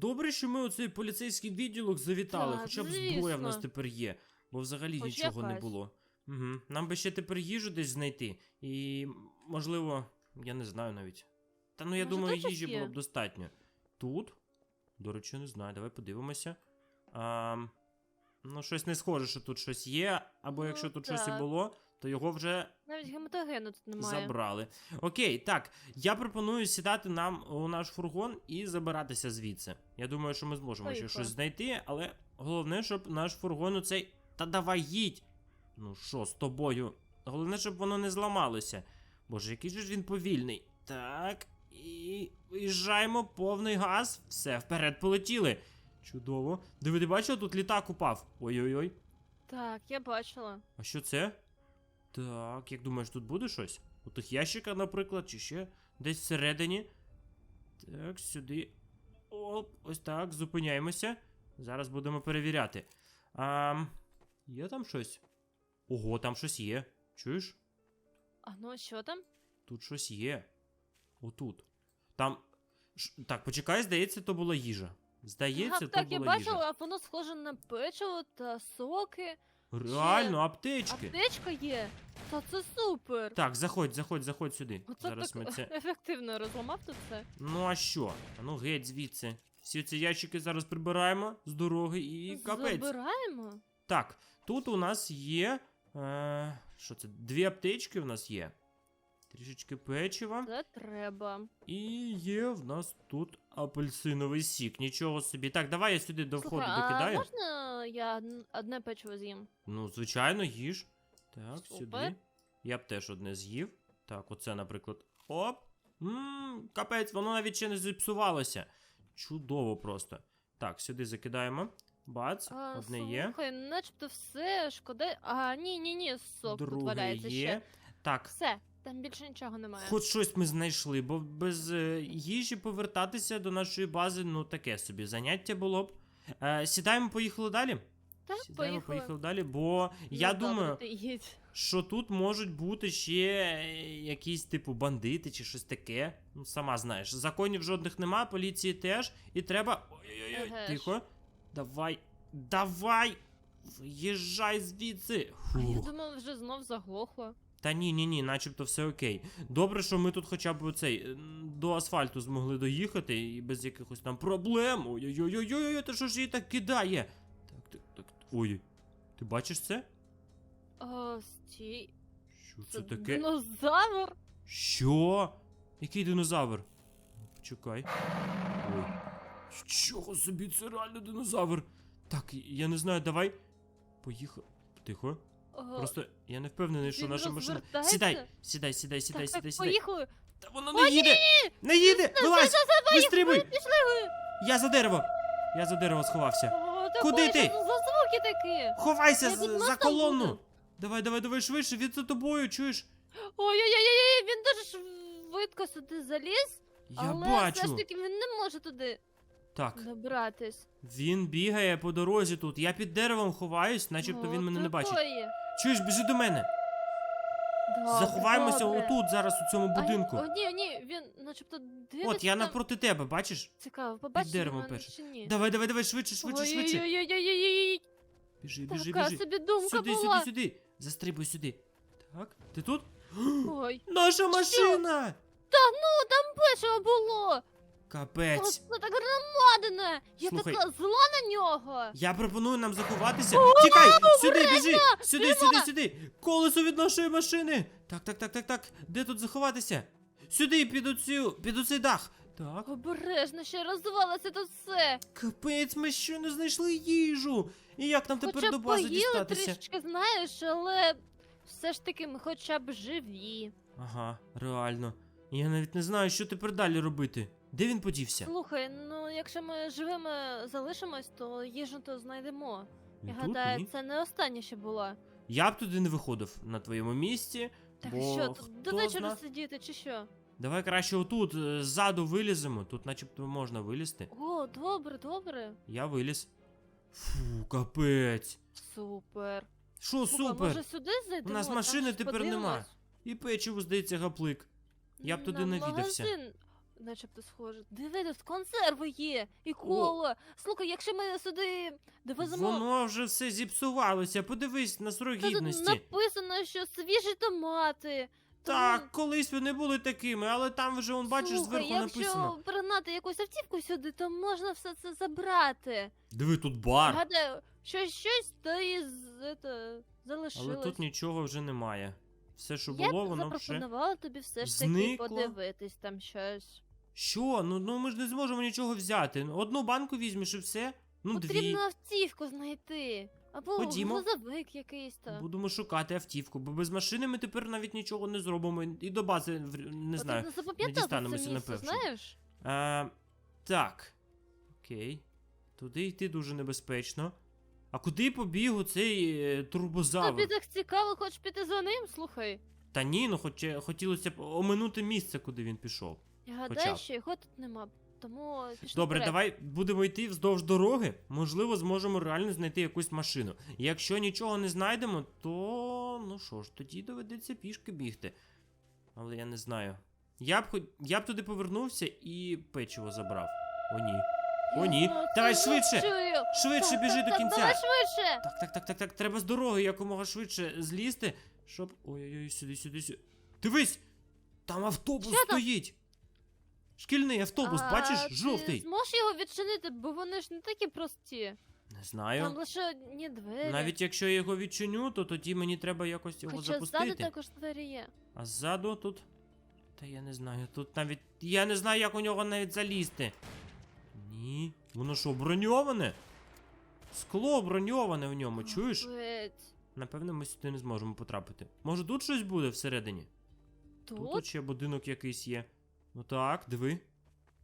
добре, що ми у цей поліцейський відділок завітали, Так, хоча б зброя в нас звісно. тепер є, бо взагалі Хоч нічого не якась. було. Угу. Нам би ще тепер їжу десь знайти. І, можливо, я не знаю навіть. Та ну я Може, думаю, тут щось їжі є? було б достатньо. Тут? До речі, не знаю, давай подивимося. А, ну, щось не схоже, що тут щось є, або Ну, якщо тут щось і так. було, то його вже Навіть гематогену тут немає. Забрали. Окей, так. Я пропоную сідати нам у наш фургон і забиратися звідси. Я думаю, що ми зможемо ще щось знайти, але головне, щоб наш фургон у цей. Та давай їдь! Ну що, з тобою? Головне, щоб воно не зламалося. Боже, який же ж він повільний. Так. І виїжджаємо повний газ. Все, вперед полетіли. Чудово. Диви, ти бачив, тут літак упав. Ой-ой-ой. Так, я бачила. А що це? Так, як думаєш, тут буде щось? У тих ящиках, наприклад, чи ще десь всередині. Так, сюди. Оп, ось так, зупиняємося. Зараз будемо перевіряти. А, є там щось? Ого, там щось є. Чуєш? А ну що там? Тут щось є. Отут. Там. Ш- Так, почекай, здається, то була їжа. Здається, так, то так, я бачила, а воно схоже на печиво та соки. Реально, аптечки. Аптечка є. Та це супер. Так, заходь, заходь, заходь сюди. Оце Зараз так ми це. ефективно розламав тут все. Ну а що? А ну геть звідси. Всі ці ящики зараз прибираємо з дороги і капець. Забираємо. Так, тут у нас є. Е, що це? Дві аптечки в нас є. Трішечки печива. Це треба. І є в нас тут апельсиновий сік. Нічого собі. Так, давай я сюди до входу Слухай, а докидаю. можна я одне печиво з'їм? Ну, звичайно, їж. Так, Супер. сюди. Я б теж одне з'їв. Так, оце, наприклад. Оп. Ммм, капець, воно навіть ще не зіпсувалося. Чудово просто. Так, сюди закидаємо. Бац, А, одне є. Слухай, начебто все, шкода. А, ні, ні, ні, сок тут валяється є. ще. Так, Все, там більше нічого немає. хоч щось ми знайшли, бо без е, їжі повертатися до нашої бази, ну таке собі заняття було б. Е, сідаємо, поїхали далі. Так, Сідаємо, поїхали. поїхали далі, бо я Ну, добре, думаю, ти їдь. що тут можуть бути ще е, якісь типу бандити чи щось таке. Ну, сама знаєш, законів жодних нема, поліції теж. І треба. Ой-ой-ой, Еге ж. тихо. Давай, давай! Виїжджай звідси. А я Фух. думала, вже знов заглохло. Та ні, ні, ні, начебто все окей. Добре, що ми тут хоча б цей до асфальту змогли доїхати і без якихось там проблем. Ой-ой-ой-ой, та що ж її так кидає? Так, так, так. Ой. Ти бачиш це? О, стій. Що Це це таке? динозавр. Що? Який динозавр? Почекай. Ой. Чого собі це реально динозавр? Так, я не знаю, давай. Поїхав. Тихо. О, Просто я не впевнений, що він наша машина. розвертається? Сідай, сідай, сідай, сідай, так, сідай, так, сідай. поїхали. Та воно не їде! Не їде! Вилазь! Вистрибуй! Пішли. Я за дерево! Я за дерево сховався. О, та Куди ти? що за звуки такі? Ховайся Я з- під за мостом колонну! буду. Давай, давай, давай швидше, він за тобою, чуєш? Ой-ой-ой, він дуже швидко сюди заліз, Я але бачу. все ж таки він не може туди Так, добратись. він бігає по дорозі тут. Я під деревом ховаюсь, начебто О, він мене не бачить. Чуєш, біжи до мене. Добре, Заховаємося добре. отут, зараз у цьому А, будинку. О, ні, ні, він начебто дивиться. От, я там. навпроти тебе, бачиш? Цікаво, побачиш деревом мене перше. чи ні? Давай, давай, давай, швидше, швидше, швидше. Ой-ой-ой-ой-ой-ой. Біжи, біжи, Така біжи. собі думка Сюди, була. сюди, сюди. Застрибуй сюди. Так, ти тут? Ой. Наша машина! Та Ну, там печиво було. Капець. Оце так громадине. Я Слухай. така зла на нього. Я пропоную нам заховатися. Тікай! Сюди, біжи! Сюди, сюди, сюди! Колесо від нашої машини! Так, так, так, так, так. Де тут заховатися? Сюди, під оцю, під оцей дах. Так. Обережно, ще розвалиться тут все. Капець, ми щойно знайшли їжу. І як нам тепер Хоча до б бази поїли дістатися? трішечки, знаєш, але все ж таки ми хоча б живі. Ага, реально. Я навіть не знаю, що тепер далі робити. Де він подівся? Слухай, ну якщо ми живими залишимось, то їжу то знайдемо. Він Я тут? гадаю, Ні? це не останнє ще було. Я б туди не виходив на твоєму місці. Так бо що, тут до хто вечора зна- сидіти чи що? Давай краще отут, е, ззаду виліземо. Тут начебто можна вилізти. О, добре, добре. Я виліз. Фу, капець. Супер. Що Слухай, супер? може сюди зайдемо? У нас Там машини щось тепер подивимось? нема. І печиво, здається, гаплик. Я б туди На навідався. магазин. Начебто схоже. Диви, тут консерви є і коло. Слухай, якщо ми сюди довеземо. Воно вже все зіпсувалося. Подивись на срок Та тут гідності. написано, що свіжі томати. Так, колись вони були такими, але там вже, он, бачиш, Слухай, зверху якщо написано. пригнати якусь автівку сюди, то можна все це забрати. Диви, тут бар. Гадаю, щось щось то і з- ето, залишилось. Але тут нічого вже немає. Все, що Я було, б воно вже. запропонувала тобі все ж таки зникло. подивитись там щось. Що? Ну, ну ми ж не зможемо нічого взяти. Одну банку візьмеш і все. Ну, дві. Потрібно автівку знайти. Або Ходімо. грузовик якийсь там. Будемо шукати автівку, бо без машини ми тепер навіть нічого не зробимо. І до бази не знаю. Потрібно запам'ятати дістанемося, це місце, напевно. знаєш? А, так. Окей. Туди йти дуже небезпечно. А куди побіг оцей е, турбозавр? Тобі так цікаво, хочеш піти за ним? Слухай. Та ні, ну хоч хотілося б оминути місце, куди він пішов. Я гадаю, що його тут нема. Тому Добре, вперед. давай будемо йти вздовж дороги. Можливо, зможемо реально знайти якусь машину. Якщо нічого не знайдемо, то ну що ж, тоді доведеться пішки бігти. Але я не знаю. Я б я б туди повернувся і печиво забрав. О, ні. О, ні. Я Давай швидше! чую. Швидше Так, біжи так, до так, кінця. Давай швидше. Так, так, так, так, так. Треба з дороги якомога швидше злізти, щоб. Ой-ой-ой, сюди, сюди, сюди. Дивись! Там автобус Що стоїть! Шкільний автобус, А, бачиш? ти Жовтий. Зможеш його відчинити, бо вони ж не такі прості. Не знаю. Там лише одні двері. Навіть якщо я його відчиню, то тоді мені треба якось його Хоча запустити. ззаду також двері є. А ззаду тут. Та я не знаю, тут навіть. Я не знаю, як у нього навіть залізти. Ні. Воно що, броньоване? Скло броньоване в ньому, чуєш? Капець. Напевно, ми сюди не зможемо потрапити. Може тут щось буде всередині? Тут? тут ще будинок якийсь є. Ну так, диви.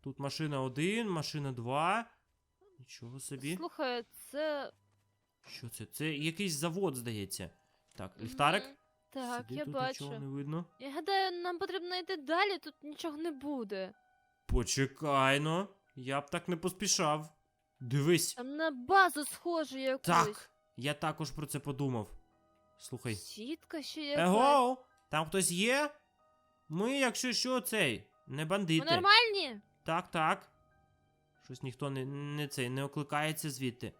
Тут машина 1, машина 2. Нічого собі. Слухай, це. Що це? Це якийсь завод, здається. Так, ліхтарик. Так, Сюди я тут бачу. нічого не видно. Я гадаю, нам потрібно йти далі, тут нічого не буде. Почекай но. Я б так не поспішав. Дивись. Там на базу схоже якусь. Так. Я також про це подумав. Слухай. Сітка ще якась. Его! Там хтось є? Ми, якщо що, цей, не Ми бандити. нормальні? Так, так. Щось ніхто не, не цей не окликається звідти.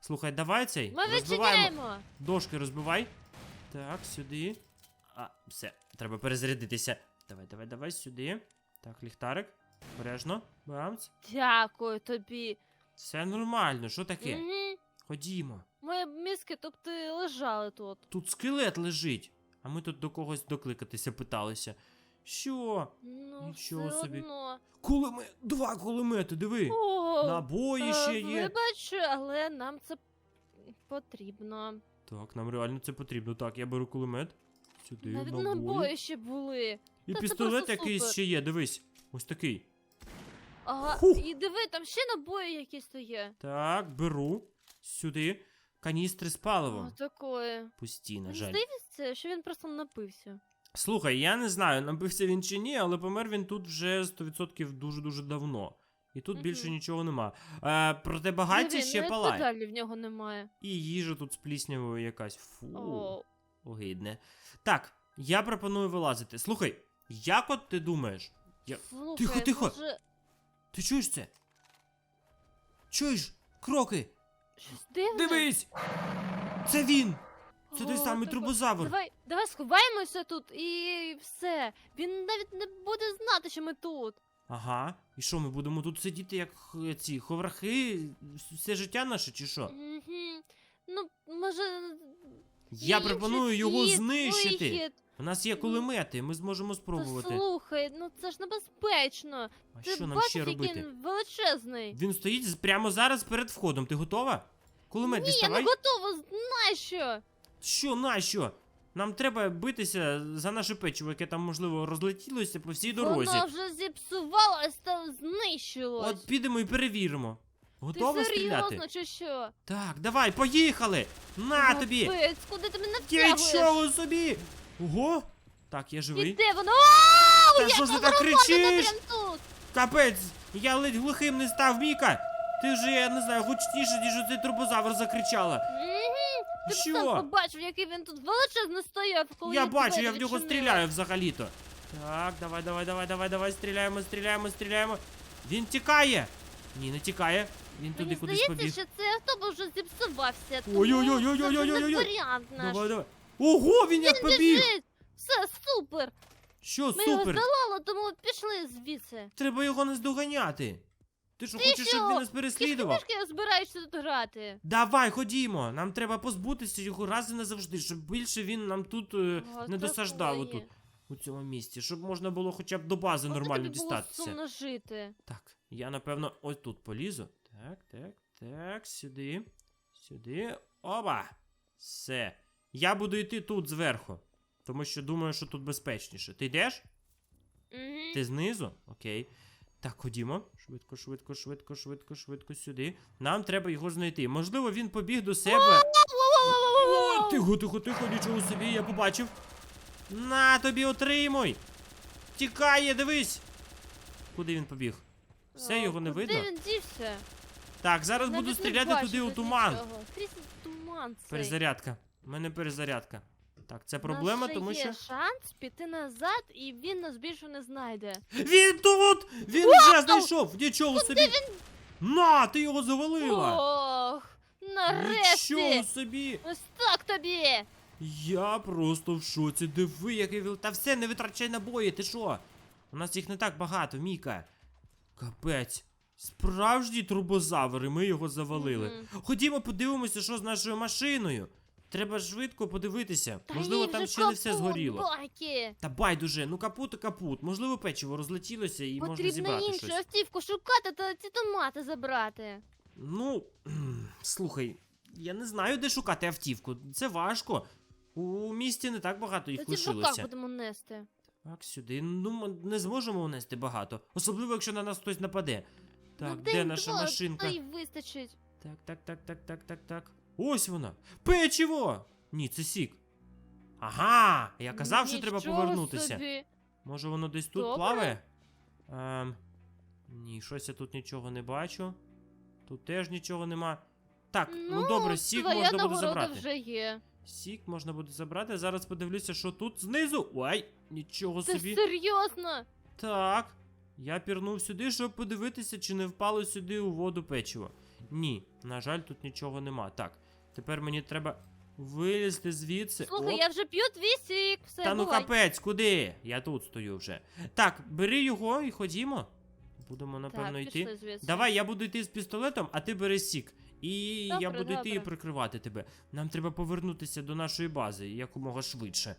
Слухай, давай цей. Ми розбиваємо. відчиняємо. Дошки розбивай. Так, сюди. А, все, треба перезарядитися. Давай, давай, давай, сюди. Так, ліхтарик. Обережно. Бамц. Дякую тобі. Все нормально, що таке? Угу. Ходімо. Мої мізки, тобто лежали тут. Тут скелет лежить. А ми тут до когось докликатися питалися. Що? Ну, Нічого все собі. одно. Кулемет. Два кулемети, диви. О, Набої е, ще є. Вибач, але нам це потрібно. Так, нам реально це потрібно. Так, я беру кулемет. Сюди, Навіть набої. набої ще були. І Та це пістолет просто якийсь супер. ще є, дивись. Ось такий. Ага, Хух. і диви, там ще набої якісь то є. Так, беру. Сюди. Каністри з паливом. О, такое. Пусті, на жаль. здається, що він просто напився. Слухай, я не знаю, напився він чи ні, але помер він тут вже 100% дуже-дуже давно. І тут Мгм. більше нічого нема. Е, проте багаття ще палає. педалі в нього немає. І їжа тут з пліснявою якась. Фу. О, Огидне. Так, я пропоную вилазити. Слухай, як от ти думаєш? Я... слухай, Тихо, тихо. може, Ти чуєш це? Чуєш? Кроки! щось дивне? Дивись! Це він! Це той самий трубозавр! Давай, давай сховаємося тут і все. Він навіть не буде знати, що ми тут. Ага. І що, ми будемо тут сидіти, як ці ховрахи все життя наше, чи що? Угу. Ну, може. Я інший пропоную його світ, знищити. вихід. У нас є кулемети, ми зможемо Та спробувати. слухай, ну це ж небезпечно. А Ти що нам бачиш, ще який робити? він величезний. Він стоїть з- прямо зараз перед входом. Ти готова? Кулемет Ні, я діставай. не готова, знаєш що? Що, нащо? Нам треба битися за наше печиво, яке там, можливо, розлетілося по всій дорозі. Воно вже зіпсувалось та знищилось. От підемо і перевіримо. Ти Готова стріляти? серйозно чи що? Так, давай, поїхали! На тобі! Капець, куди ти мене Я втягуєш? чого собі? Ого! Так, я І живий. де воно? Та як що ж ти так робота кричиш? прям тут? Капець! Я ледь глухим не став, Міка! Ти вже, я не знаю, гучніше, ніж оцей турбозавр закричала. Мгм. Ти б сам побачив, який він тут величезно стояв, коли Я я бачу, я в нього стріляю взагалі-то. Так, давай, давай, давай, давай, давай, стріляємо, стріляємо, стріляємо. Він тікає! Ні, не тікає. Він туди Мені кудись здається, побіг. що цей автобус вже зіпсувався. тому Ой-ой-ой-ой-ой-ой-ой-ой. Варіант наш. Давай, давай. Ого, він як Він побіг! біжить! Все, супер! Що, Ми його супер? здолали, тому пішли звідси. Треба його наздоганяти. Ти що, хочеш, щоб він нас переслідував? Скільки я збираюся тут грати? Давай, ходімо. Нам треба позбутися його раз і назавжди, щоб більше він нам тут е, О, не досаждав отут, у цьому місці, щоб можна було хоча б до бази Коли нормально тобі було дістатися. сумно жити. Так, я напевно ось тут полізу. Так, так, так, сюди. Сюди. Оба! Все. Я буду йти тут зверху. Тому що думаю, що тут безпечніше. Ти йдеш? Мгм. Ти знизу? Окей. Так, ходімо. Швидко, швидко, швидко, швидко, швидко сюди. Нам треба його знайти. Можливо, він побіг до себе. О, тихо, тихо, тихо, нічого собі, я побачив. На тобі отримуй! Тікає, дивись! Куди він побіг? Все, його не куди видно. він дівся? Так, зараз Навіть буду не стріляти бачу туди у туман. Крізь туман цей. Перезарядка. У мене перезарядка. Так, це проблема, тому що. є шанс піти назад, і він нас більше не знайде. Він тут! Він вже знайшов! Нічого собі! На, ти його завалила! Ох, нарешті! Нічого собі! Ось так тобі! Я просто в шоці. Диви, який він. Та все, не витрачай набої, ти що? У нас їх не так багато, Міка. Капець. Справжній турбозавр, і ми його завалили. Мгм. Ходімо, подивимося, що з нашою машиною. Треба швидко подивитися. Та Можливо, їй там вже ще не все капут, згоріло. Байки. Та байдуже, ну капут і капут. Можливо, печиво розлетілося і можна Потрібно зібрати іншу щось. автівку шукати та ці томати забрати. Ну, слухай, я не знаю, де шукати автівку. Це важко. У місті не так багато їх Та ці в руках лишилося. будемо нести. Так, сюди. Ну, ми не зможемо унести багато. Особливо, якщо на нас хтось нападе. Так, ну, де наша два, машинка? Та й вистачить. Так, так, так, так, так, так, так. Ось вона. Печиво! Ні, це сік. Ага, я казав, що треба Нічого повернутися. собі. Може воно десь тут Добре. плаває? Ем, ні, щось я тут нічого не бачу. Тут теж нічого нема. Так, ну, добре, сік твоя можна буде нагорода забрати. вже є. Сік можна буде забрати. Зараз подивлюся, що тут знизу. Ой, нічого Ти собі. серйозно? Так. Я пірнув сюди, щоб подивитися, чи не впало сюди у воду печиво. Ні, на жаль, тут нічого нема. Так, тепер мені треба вилізти звідси. Слухай, Оп. я вже п'ю твій сік. Все, Та ну бувай. капець, куди? Я тут стою вже. Так, бери його і ходімо. Будемо, напевно, так, йти. пішли звідси. Давай, я буду йти з пістолетом, а ти бери сік. І я Добре, буду йти і добре. прикривати тебе. Нам треба повернутися до нашої бази якомога швидше.